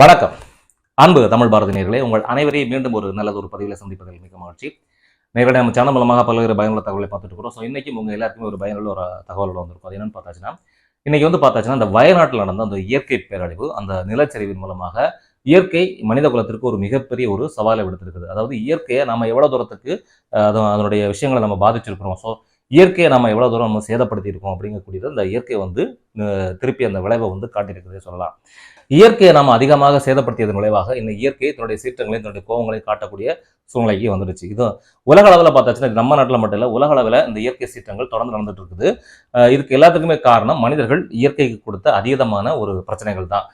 வணக்கம். அன்பு தமிழ் பாரதி நேர்களே உங்கள் அனைவரையும் மீண்டும் ஒரு நல்லது ஒரு பதிவில் சந்திப்பதில் மிக மகிழ்ச்சி. நேரடி நம்ம சேனல் மூலமாக பல்வேறு பயனுள்ள தகவலை பார்த்துட்டு இருக்கிறோம். ஸோ இன்னைக்கும் உங்கள் எல்லாருக்குமே ஒரு பயனுள்ள ஒரு தகவலோட வந்திருக்கும். அது பார்த்தாச்சுன்னா இன்னைக்கு வந்து பார்த்தாச்சுன்னா அந்த வயநாட்டில் நடந்த அந்த இயற்கை பேரழிவு அந்த நிலச்சரிவின் மூலமாக இயற்கை மனித குலத்திற்கு ஒரு மிகப்பெரிய ஒரு சவாலை விடுத்திருக்குது. அதாவது இயற்கையை நம்ம எவ்வளோ தூரத்துக்கு அது அதனுடைய விஷயங்களை நம்ம பாதிச்சிருக்கிறோம். ஸோ இயற்கையை நம்ம எவ்வளோ தூரம் நம்ம சேதப்படுத்தியிருக்கோம் அப்படிங்கக்கூடியது அந்த இயற்கை வந்து திருப்பி அந்த விளைவை வந்து காட்டியிருக்கிறதே சொல்லலாம். இயற்கையை நாம் அதிகமாக சேதப்படுத்தியதன் விளைவாக இந்த இயற்கையை தன்னுடைய சீற்றங்களையும் தன்னுடைய கோபங்களையும் காட்டக்கூடிய சூழ்நிலைக்கு வந்துடுச்சு. இது உலக அளவில் பார்த்தாச்சுன்னா இது நம்ம நாட்டில் மட்டும் இல்லை உலக அளவில் இந்த இயற்கை சீற்றங்கள் தொடர்ந்து நடந்துட்டு இருக்குது. இதுக்கு எல்லாத்துக்குமே காரணம் மனிதர்கள் இயற்கைக்கு கொடுத்த அதீதமான ஒரு பிரச்சனைகள் தான்.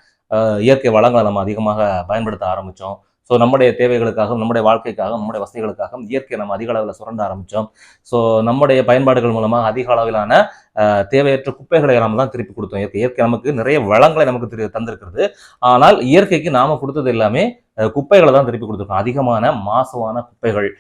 இயற்கை வளங்களை நம்ம அதிகமாக பயன்படுத்த ஆரம்பித்தோம் ஸோ நம்முடைய தேவைகளுக்காகவும் நம்முடைய வாழ்க்கைக்காகவும் நம்முடைய வசதிகளுக்காகவும் இயற்கையை நம்ம அதிக அளவில் சுரண்ட ஆரம்பித்தோம் ஸோ நம்முடைய பயன்பாடுகள் மூலமாக அதிக அளவிலான தேவையற்ற குப்பைகளை நம்ம தான் திருப்பி கொடுத்தோம். இயற்கை இயற்கை நமக்கு நிறைய வளங்களை நமக்கு திரு தந்திருக்கிறது. ஆனால் இயற்கைக்கு நாம் கொடுத்தது எல்லாமே குப்பைகளை தான் திருப்பி கொடுத்துருக்கோம். அதிகமான மாசுவான குப்பைகள்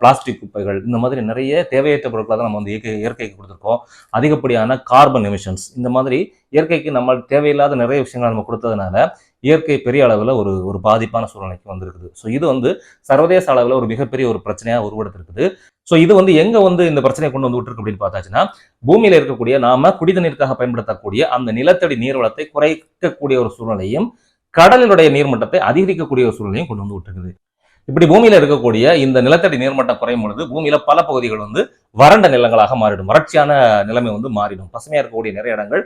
பிளாஸ்டிக் குப்பைகள் இந்த மாதிரி நிறைய தேவையற்ற பொருட்களை தான் நம்ம வந்து இயற்கை இயற்கைக்கு கொடுத்துருக்கோம். அதிகப்படியான கார்பன் எமிஷன்ஸ் இந்த மாதிரி இயற்கைக்கு நம்ம தேவையில்லாத நிறைய விஷயங்களை நம்ம கொடுத்ததுனால இயற்கை பெரிய அளவில் ஒரு ஒரு பாதிப்பான சூழ்நிலைக்கு வந்திருக்குது. ஸோ இது வந்து சர்வதேச அளவில் ஒரு மிகப்பெரிய ஒரு பிரச்சனையாக உருவெடுத்திருக்குது. ஸோ இது வந்து எங்கே வந்து இந்த பிரச்சனையை கொண்டு வந்து விட்டுருக்கு அப்படின்னு பார்த்தாச்சுன்னா பூமியில் இருக்கக்கூடிய நாம குடிநீருக்காக பயன்படுத்தக்கூடிய அந்த நிலத்தடி நீர்வளத்தை குறைக்கக்கூடிய ஒரு சூழ்நிலையும் கடலினுடைய நீர்மட்டத்தை அதிகரிக்கக்கூடிய ஒரு சூழ்நிலையும் கொண்டு வந்து விட்டுருக்குது. இப்படி பூமியில இருக்கக்கூடிய இந்த நிலத்தடி நீர்மட்டம் குறையும் பொழுது பூமியில பல பகுதிகள் வந்து வறண்ட நிலங்களாக மாறிடும். வறட்சியான நிலைமை வந்து மாறிடும். பசுமையா இருக்கக்கூடிய நிறைய இடங்கள்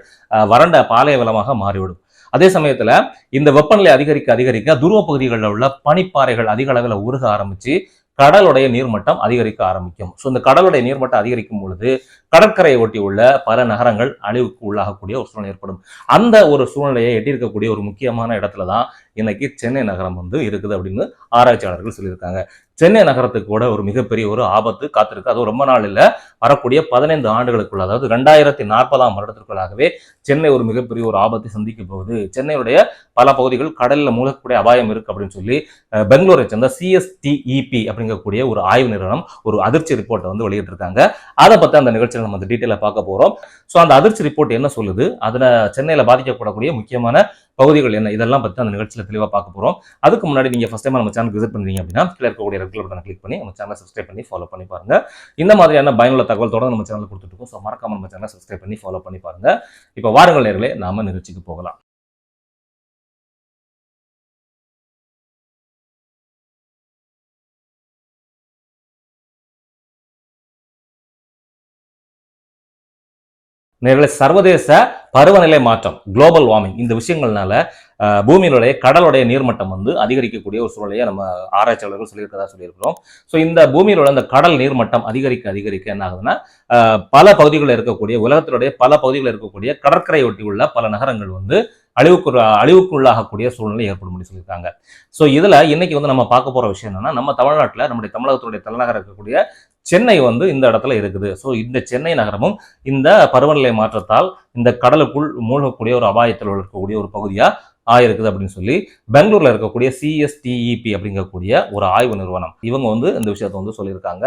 வறண்ட பாலைய வளமாக மாறிவிடும். அதே சமயத்துல இந்த வெப்பநிலை அதிகரிக்க அதிகரிக்க துருவ பகுதிகளில் உள்ள பனிப்பாறைகள் அதிக அளவில் உருக ஆரம்பிச்சு கடலுடைய நீர்மட்டம் அதிகரிக்க ஆரம்பிக்கும். ஸோ இந்த கடலுடைய நீர்மட்டம் அதிகரிக்கும் பொழுது கடற்கரையை ஒட்டி உள்ள பல நகரங்கள் அழிவுக்கு உள்ளாகக்கூடிய ஒரு சூழ்நிலை ஏற்படும். அந்த ஒரு சூழ்நிலையை எட்டியிருக்கக்கூடிய ஒரு முக்கியமான இடத்துல தான் இன்னைக்கு சென்னை நகரம் வந்து இருக்குது அப்படின்னு ஆராய்ச்சியாளர்கள் சொல்லியிருக்காங்க. சென்னை நகரத்துக்கு கூட ஒரு மிகப்பெரிய ஒரு ஆபத்து காத்திருக்கு. அதுவும் ரொம்ப நாள் இல்லை. வரக்கூடிய பதினைந்து ஆண்டுகளுக்குள்ள அதாவது ரெண்டாயிரத்தி நாற்பதாம் வருடத்திற்குள்ளாகவே சென்னை ஒரு மிகப்பெரிய ஒரு ஆபத்தை சந்திக்க போகுது. சென்னையுடைய பல பகுதிகள் கடலில் மூழ்கக்கூடிய அபாயம் இருக்கு அப்படின்னு சொல்லி பெங்களூரை சேர்ந்த சிஎஸ்டிஇபி அப்படிங்கக்கூடிய ஒரு ஆய்வு நிறுவனம் ஒரு அதிர்ச்சி ரிப்போர்ட்டை வந்து வெளியிட்டிருக்காங்க. அதை பற்றி அந்த நிகழ்ச்சியில் நம்ம அந்த டீட்டெயிலாக பார்க்க போகிறோம் ஸோ அந்த அதிர்ச்சி ரிப்போர்ட் என்ன சொல்லுது? அதில் சென்னையில் பாதிக்கப்படக்கூடிய முக்கியமான பகுதிகள் என்ன? இதெல்லாம் பற்றி அந்த நிகழ்ச்சியில் தெளிவாக பார்க்க போகிறோம் அதுக்கு முன்னாடி நீங்கள் ஃபஸ்ட் டைம் நம்ம சேனல் விசிட் பண்ணுறீங்க அப்படின்னா கீழே இருக்கக்கூடிய ரெகுலர் பட்டனை கிளிக் பண்ணி நம்ம சேனலை சப்ஸ்கிரைப் பண்ணி ஃபாலோ பண்ணி பாருங்க. இந்த மாதிரியான பயனுள்ள தகவல் தொடர்ந்து நம்ம சேனல் கொடுத்துட்டு இருக்கோம். ஸோ மறக்காம நம்ம சேனலை சப்ஸ்கிரைப் பண்ணி ஃபாலோ பண்ணி பாருங்க. இப்போ வாரங்கள் நேர்களே நாம நிகழ்ச்சிக்கு போகலாம். நேர்களே சர்வதேச பருவநிலை மாற்றம் குளோபல் வார்மிங் இந்த விஷயங்கள்னால பூமியினுடைய கடலுடைய நீர்மட்டம் வந்து அதிகரிக்கக்கூடிய ஒரு சூழ்நிலையை நம்ம ஆராய்ச்சியாளர்கள் சொல்லியிருக்கதா சொல்லியிருக்கிறோம். ஸோ இந்த பூமியில் உள்ள இந்த கடல் நீர்மட்டம் அதிகரிக்க அதிகரிக்க என்ன ஆகுதுன்னா பல பகுதிகளில் இருக்கக்கூடிய உலகத்தினுடைய பல பகுதிகளில் இருக்கக்கூடிய கடற்கரை ஒட்டி உள்ள பல நகரங்கள் வந்து அழிவுக்கு அழிவுக்குள்ளாகக்கூடிய சூழ்நிலை ஏற்படும் அப்படின்னு சொல்லியிருக்காங்க. ஸோ இதில் இன்னைக்கு வந்து நம்ம பார்க்க போகிற விஷயம் என்னன்னா நம்ம தமிழ்நாட்டில் நம்முடைய தமிழகத்தினுடைய தலைநகரம் இருக்கக்கூடிய சென்னை வந்து இந்த இடத்துல இருக்குது. ஸோ இந்த சென்னை நகரமும் இந்த பருவநிலை மாற்றத்தால் இந்த கடலுக்குள் மூழ்கக்கூடிய ஒரு அபாயத்தில் இருக்கக்கூடிய ஒரு பகுதியா ஆயிருக்குது அப்படின்னு சொல்லி பெங்களூர்ல இருக்கக்கூடிய சிஎஸ்டிஇபி அப்படிங்கக்கூடிய ஒரு ஆய்வு நிறுவனம் இவங்க வந்து இந்த விஷயத்தை வந்து சொல்லியிருக்காங்க.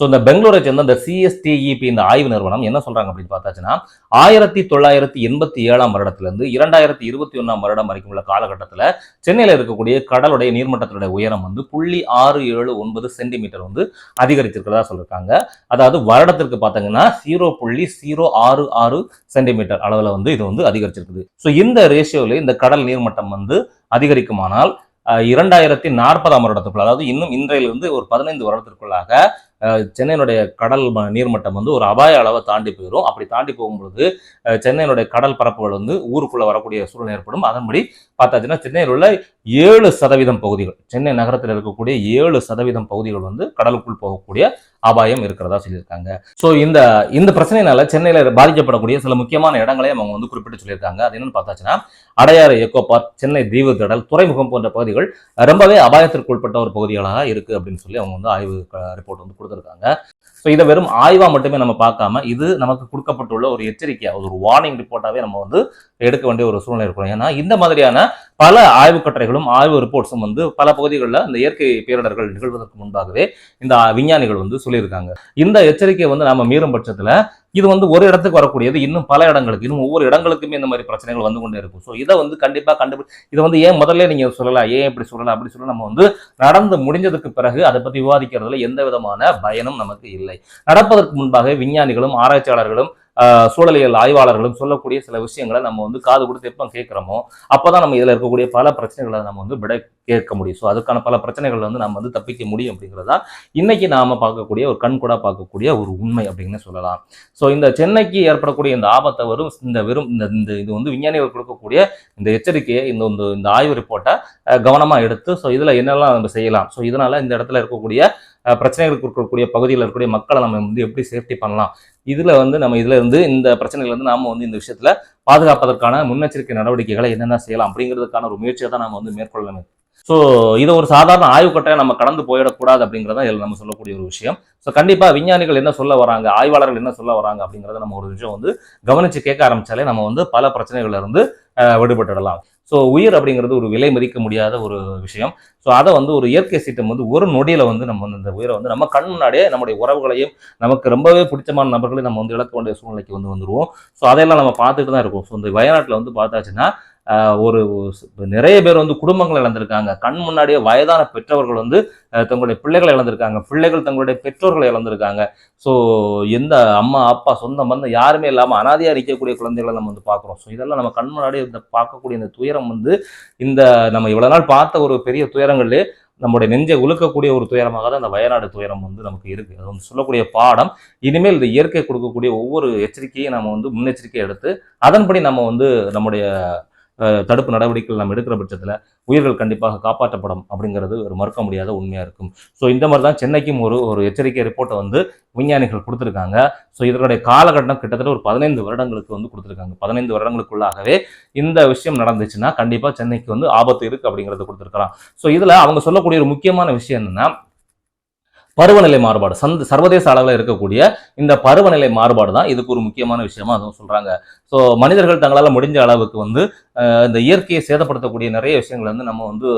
ஸோ இந்த பெங்களூரை சேர்ந்த இந்த சிஎஸ்டிஇபி இந்த ஆய்வு நிறுவனம் என்ன சொல்றாங்க அப்படின்னு பார்த்தாச்சுன்னா ஆயிரத்தி தொள்ளாயிரத்தி எண்பத்தி ஏழாம் வருடத்திலிருந்து இரண்டாயிரத்தி இருபத்தி ஒன்றாம் வருடம் வரைக்கும் உள்ள காலகட்டத்தில் சென்னையில் இருக்கக்கூடிய கடலுடைய நீர்மட்டத்தினுடைய உயரம் வந்து புள்ளி ஆறு ஏழு ஒன்பது சென்டிமீட்டர் வந்து அதிகரிச்சிருக்கிறதா சொல்லியிருக்காங்க அதாவது வருடத்திற்கு பார்த்தீங்கன்னா ஜீரோ புள்ளி ஜீரோ ஆறு ஆறு சென்டிமீட்டர் அளவில் வந்து இது வந்து அதிகரிச்சிருக்குது. ஸோ இந்த ரேஷியோவில் இந்த கடல் நீர்மட்டம் வந்து அதிகரிக்குமானால் இரண்டாயிரத்தி நாற்பதாம் வருடத்துக்குள்ள அதாவது இன்னும் இன்றையிலிருந்து ஒரு பதினைந்து வருடத்திற்குள்ளாக சென்னையினுடைய கடல் ம- நீர்மட்டம் வந்து ஒரு அபாய அளவை தாண்டி போயிடும் அப்படி தாண்டி போகும்பொழுது சென்னையினுடைய கடல் பரப்புகள் வந்து ஊருக்குள்ளே வரக்கூடிய சூழல் ஏற்படும். அதன்படி பார்த்தாச்சுன்னா சென்னையில் உள்ள ஏழு சதவீதம் பகுதிகள் சென்னை நகரத்தில் இருக்கக்கூடிய ஏழு சதவீதம் பகுதிகள் வந்து கடலுக்குள் போகக்கூடிய அபாயம் இருக்கிறதா சொல்லியிருக்காங்க. ஸோ இந்த இந்த பிரச்சனையினால சென்னையில் பாதிக்கப்படக்கூடிய சில முக்கியமான இடங்களையும் அவங்க வந்து குறிப்பிட்டு சொல்லியிருக்காங்க. அது என்னன்னு பார்த்தாச்சுன்னா அடையாறு எக்கோ பார்க் சென்னை தீவு திடல் துறைமுகம் போன்ற பகுதிகள் ரொம்பவே அபாயத்திற்கு உட்பட்ட ஒரு பகுதிகளாக இருக்கு அப்படின்னு சொல்லி அவங்க வந்து ஆய்வு ரிப்போர்ட் வந்து கொடுத்துருக்காங்க. ஸோ இதை வெறும் ஆய்வாக மட்டுமே நம்ம பார்க்காம இது நமக்கு கொடுக்கப்பட்டுள்ள ஒரு எச்சரிக்கையாக ஒரு வார்னிங் ரிப்போர்ட்டாகவே நம்ம வந்து எடுக்க வேண்டிய ஒரு சூழ்நிலை இருக்கும் ஏன்னா இந்த மாதிரியான பல ஆய்வு கட்டுரைகளும் ஆய்வு ரிப்போர்ட்ஸும் வந்து பல பகுதிகளில் இந்த இயற்கை பேரிடர்கள் நிகழ்வதற்கு முன்பாகவே இந்த விஞ்ஞானிகள் வந்து சொல்லியிருக்காங்க. இந்த எச்சரிக்கையை வந்து நாம மீறும் பட்சத்தில் இது வந்து ஒரு இடத்துக்கு வரக்கூடியது இன்னும் பல இடங்களுக்கு இன்னும் ஒவ்வொரு இடங்களுக்குமே இந்த மாதிரி பிரச்சனைகள் வந்து கொண்டே இருக்கும். ஸோ இதை வந்து கண்டிப்பாக கண்டுபிடி இதை வந்து ஏன் முதல்ல நீங்கள் சொல்லலாம் ஏன் இப்படி சொல்லலாம் அப்படி சொல்லலாம் நம்ம வந்து நடந்து முடிஞ்சதுக்கு பிறகு அதை பற்றி விவாதிக்கிறதுல எந்த விதமான பயனும் நமக்கு இல்லை. நடப்பதற்கு முன்பாக விஞ்ஞானிகளும் ஆராய்ச்சியாளர்களும் சூழலியல் ஆய்வாளர்களும் சொல்லக்கூடிய சில விஷயங்களை நம்ம வந்து காது கொடுத்து எப்போ கேட்குறோமோ அப்பதான் நம்ம இதில் இருக்கக்கூடிய பல பிரச்சனைகளை நம்ம வந்து விட கேட்க முடியும். ஸோ அதுக்கான பல பிரச்சனைகள் வந்து நம்ம வந்து தப்பிக்க முடியும் அப்படிங்கிறது தான் இன்னைக்கு நாம பார்க்கக்கூடிய ஒரு கண் கூட பார்க்கக்கூடிய ஒரு உண்மை அப்படின்னு சொல்லலாம். ஸோ இந்த சென்னைக்கு ஏற்படக்கூடிய இந்த ஆபத்தை வரும் இந்த வெறும் இந்த இந்த இது வந்து விஞ்ஞானிகள் கொடுக்கக்கூடிய இந்த எச்சரிக்கையை இந்த இந்த- இந்த ஆய்வு ரிப்போர்ட்டை கவனமாக எடுத்து ஸோ இதில் என்னெல்லாம் நம்ம செய்யலாம். ஸோ இதனால இந்த இடத்துல இருக்கக்கூடிய பிரச்சனைகளுக்கு இருக்கக்கூடிய பகுதியில் இருக்கக்கூடிய மக்களை நம்ம வந்து எப்படி சேஃப்டி பண்ணலாம்? இதில் வந்து நம்ம இதில் இருந்து இந்த பிரச்சனையிலேருந்து வந்து வந்து இந்த விஷயத்தில் பாதுகாப்பதற்கான முன்னெச்சரிக்கை நடவடிக்கைகளை என்னென்ன செய்யலாம் அப்படிங்கிறதுக்கான ஒரு முயற்சியை தான் நம்ம வந்து மேற்கொள்ளணும். ஸோ இதை ஒரு சாதாரண ஆய்வுக்கட்டையை நம்ம கடந்து போயிடக்கூடாது அப்படிங்கிறத இதில் நம்ம சொல்லக்கூடிய ஒரு விஷயம். ஸோ கண்டிப்பாக விஞ்ஞானிகள் என்ன சொல்ல வராங்க ஆய்வாளர்கள் என்ன சொல்ல வராங்க அப்படிங்கிறத நம்ம ஒரு விஷயம் வந்து கவனித்து கேட்க ஆரம்பித்தாலே நம்ம வந்து பல பிரச்சனைகளிலிருந்து விடுபட்டுடலாம். ஸோ உயிர் அப்படிங்கிறது ஒரு விலை மதிக்க முடியாத ஒரு விஷயம். ஸோ அதை வந்து ஒரு இயற்கை சீட்டம் வந்து ஒரு நொடியில் வந்து நம்ம வந்து இந்த உயிரை வந்து நம்ம கண் முன்னாடியே நம்முடைய உறவுகளையும் நமக்கு ரொம்பவே பிடிச்சமான நபர்களையும் நம்ம வந்து இழக்க வேண்டிய சூழ்நிலைக்கு வந்து வந்துருவோம். ஸோ அதையெல்லாம் நம்ம பார்த்துட்டு தான் இருக்கோம். ஸோ இந்த வயநாட்டில் வந்து பார்த்தாச்சுன்னா ஒரு நிறைய பேர் வந்து குடும்பங்கள் இழந்திருக்காங்க. கண் முன்னாடியே வயதான பெற்றவர்கள் வந்து தங்களுடைய பிள்ளைகளை இழந்திருக்காங்க. பிள்ளைகள் தங்களுடைய பெற்றோர்களை இழந்திருக்காங்க. ஸோ எந்த அம்மா அப்பா சொந்த பந்தம் யாருமே இல்லாமல் அனாதையாக இருக்கக்கூடிய குழந்தைகளை நம்ம வந்து பார்க்குறோம். ஸோ இதெல்லாம் நம்ம கண் முன்னாடியே இந்த பார்க்கக்கூடிய இந்த துயரம் வந்து இந்த நம்ம இவ்வளோ நாள் பார்த்த ஒரு பெரிய துயரங்களே நம்முடைய நெஞ்சை உழுக்கக்கூடிய ஒரு துயரமாக தான் அந்த வயநாடு துயரம் வந்து நமக்கு இருக்குது அது வந்து சொல்லக்கூடிய பாடம். இனிமேல் இந்த இயற்கை கொடுக்கக்கூடிய ஒவ்வொரு எச்சரிக்கையும் நம்ம வந்து முன்னெச்சரிக்கை எடுத்து அதன்படி நம்ம வந்து நம்முடைய தடுப்பு நடவடிக்கைகள் நம்ம எடுக்கிற பட்சத்தில் உயிர்கள் கண்டிப்பாக காப்பாற்றப்படும் அப்படிங்கிறது ஒரு மறுக்க முடியாத உண்மையாக இருக்கும். ஸோ இந்த மாதிரி தான் சென்னைக்கும் ஒரு ஒரு எச்சரிக்கை ரிப்போர்ட்டை வந்து விஞ்ஞானிகள் கொடுத்துருக்காங்க. ஸோ இதனுடைய காலகட்டம் கிட்டத்தட்ட ஒரு பதினைந்து வருடங்களுக்கு வந்து கொடுத்துருக்காங்க. பதினைந்து வருடங்களுக்குள்ளாகவே இந்த விஷயம் நடந்துச்சுன்னா கண்டிப்பாக சென்னைக்கு வந்து ஆபத்து இருக்குது அப்படிங்கிறத கொடுத்துருக்கலாம். ஸோ இதில் அவங்க சொல்லக்கூடிய ஒரு முக்கியமான விஷயம் என்னென்னா பருவநிலை மாறுபாடு. சந்த சர்வதேச அளவில் இருக்கக்கூடிய இந்த பருவநிலை மாறுபாடு தான் இதுக்கு ஒரு முக்கியமான விஷயமா அதுவும் சொல்கிறாங்க ஸோ மனிதர்கள் தங்களால் முடிஞ்ச அளவுக்கு வந்து இந்த இயற்கையை சேதப்படுத்தக்கூடிய நிறைய விஷயங்களை வந்து நம்ம வந்து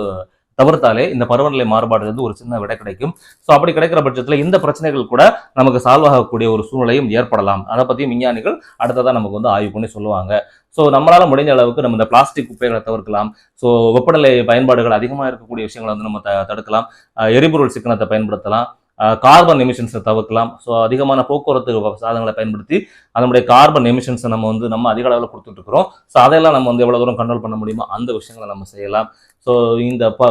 தவிர்த்தாலே இந்த பருவநிலை மாறுபாடு வந்து ஒரு சின்ன விடை கிடைக்கும். ஸோ அப்படி கிடைக்கிற பட்சத்தில் இந்த பிரச்சனைகள் கூட நமக்கு சால்வ் ஆகக்கூடிய ஒரு சூழ்நிலையும் ஏற்படலாம். அதை பற்றியும் விஞ்ஞானிகள் அடுத்ததாக நமக்கு வந்து ஆய்வு பண்ணி சொல்லுவாங்க. ஸோ நம்மளால் முடிஞ்ச அளவுக்கு நம்ம இந்த பிளாஸ்டிக் குப்பைகளை தவிர்க்கலாம். ஸோ வெப்பநிலை பயன்பாடுகள் அதிகமாக இருக்கக்கூடிய விஷயங்களை வந்து நம்ம த- தடுக்கலாம். எரிபொருள் சிக்கனத்தை பயன்படுத்தலாம். கார்பன் எமிஷன்ஸை தவிர்க்கலாம். ஸோ அதிகமான போக்குவரத்து சாதனங்களை பயன்படுத்தி அதனுடைய கார்பன் எமிஷன்ஸை நம்ம வந்து நம்ம அதிக அளவில் கொடுத்துட்டு இருக்கிறோம் ஸோ அதையெல்லாம் நம்ம வந்து எவ்வளோ தூரம் கண்ட்ரோல் பண்ண முடியுமோ அந்த விஷயங்களை நம்ம செய்யலாம். ஸோ இந்த ப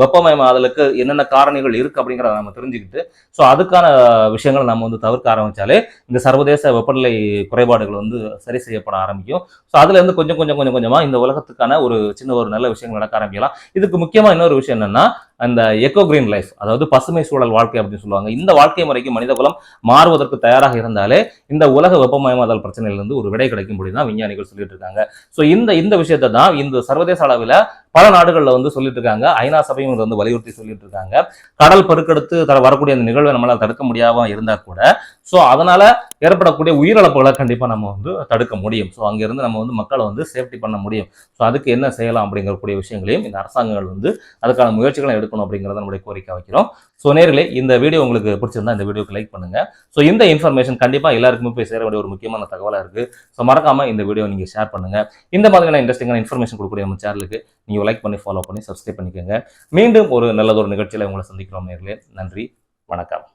வெப்பமயமாதலுக்கு என்னென்ன காரணிகள் இருக்குது அப்படிங்கிறத நம்ம தெரிஞ்சுக்கிட்டு ஸோ அதுக்கான விஷயங்களை நம்ம வந்து தவிர்க்க ஆரம்பித்தாலே இந்த சர்வதேச வெப்பநிலை குறைபாடுகள் வந்து சரி செய்யப்பட ஆரம்பிக்கும். ஸோ அதுலேருந்து கொஞ்சம் கொஞ்சம் கொஞ்சம் கொஞ்சமாக இந்த உலகத்துக்கான ஒரு சின்ன ஒரு நல்ல விஷயங்கள் நடக்க ஆரம்பிக்கலாம். இதுக்கு முக்கியமாக இன்னொரு விஷயம் என்னென்னா அந்த எக்கோ கிரீன் லைஃப் அதாவது பசுமை சூழல் வாழ்க்கை அப்படின்னு சொல்லுவாங்க. இந்த வாழ்க்கை முறைக்கு மனிதகுலம் மாறுவதற்கு தயாராக இருந்தாலே இந்த உலக வெப்பமயமாதல் பிரச்சனையிலிருந்து ஒரு விடை கிடைக்கும் தான் விஞ்ஞானிகள் சொல்லிட்டு இருக்காங்க. ஸோ இந்த இந்த விஷயத்தை தான் இந்த சர்வதேச அளவில் பல நாடுகளில் வந்து சொல்லிட்டு இருக்காங்க. ஐநா சபையும் இதை வந்து வலியுறுத்தி சொல்லிட்டு இருக்காங்க. கடல் பெருக்கெடுத்து தர வரக்கூடிய அந்த நிகழ்வை நம்மளால் தடுக்க முடியாம இருந்தால் கூட ஸோ அதனால ஏற்படக்கூடிய உயிரிழப்புகளை கண்டிப்பாக நம்ம வந்து தடுக்க முடியும். ஸோ அங்கேருந்து நம்ம வந்து மக்களை வந்து சேஃப்டி பண்ண முடியும். ஸோ அதுக்கு என்ன செய்யலாம் அப்படிங்கக்கூடிய விஷயங்களையும் இந்த அரசாங்கங்கள் வந்து அதுக்கான முயற்சிகளை எடுக்கணும் அப்படிங்கிறத நம்மளுடைய கோரிக்கை வைக்கிறோம். ஸோ நேரிலே இந்த வீடியோ உங்களுக்கு பிடிச்சிருந்தா இந்த வீடியோக்கு லைக் பண்ணுங்க. ஸோ இந்த இன்ஃபர்மேஷன் கண்டிப்பாக எல்லாருக்குமே போய் சேர வேண்டிய ஒரு முக்கியமான தகவலாக இருக்கு. ஸோ மறக்காம இந்த வீடியோ நீங்கள் ஷேர் பண்ணுங்க. இந்த மாதிரியான இன்ட்ரெஸ்டிங்கான இன்ஃபர்மேஷன் கொடுக்கக்கூடிய நம்ம சேனலுக்கு நீங்கள் லைக் பண்ணி ஃபாலோ பண்ணி சப்ஸ்கிரைப் பண்ணிக்கோங்க. மீண்டும் ஒரு நல்லதொரு நிகழ்ச்சியில் உங்களை சந்திக்கிறோம் நேரிலே நன்றி வணக்கம்.